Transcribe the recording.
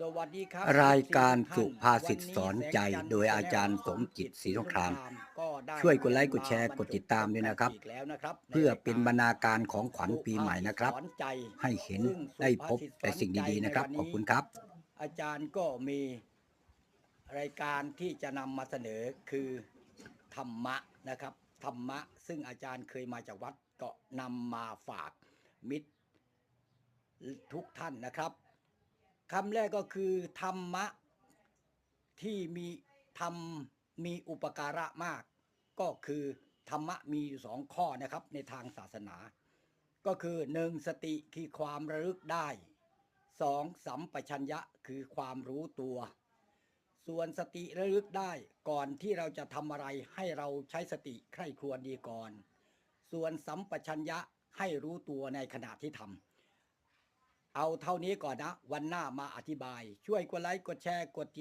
สวัสดีครับรายการทุสุท่นภาษิตสอนใจวันนี้โดยอาจารย์แสงสมจิตศรีสงครามก็ได้ช่วยกดไลค์กดแชร์กดติดตามด้วยนะครับอีกแล้วนะครับ เพื่อเป็นบรรณาการของขวัญปีใหม่นะครับสุภาษิตสอนใจให้เห็นซึ่งได้พบสุภาษิตแต่สิ่งดีๆนะครับสอนใจขอบคุณครับ อาจารย์ก็มีรายการที่จะนำมาเสนอคือธรรมะนะครับธรรมะ ซึ่งอาจารย์เคยมาจากวัดก็นำมาฝากมิตรทุกท่านนะครับ คำแรกก็คือธรรมะที่มีธรรมมีอุปการะมาก ก็คือธรรมะมีอยู่สองข้อนะครับในทางศาสนา ก็คือหนึ่งสติคือความระลึกได้สองสัมปชัญญะคือความรู้ตัว ส่วนสติระลึกได้ก่อนที่เราจะทำอะไรให้เราใช้สติใคร่ครวญดีก่อน ส่วนสัมปชัญญะให้รู้ตัวในขณะที่ทำ เอาเท่านี้ก่อนนะ วันหน้ามาอธิบาย ช่วยกดไลค์ กดแชร์ กดติด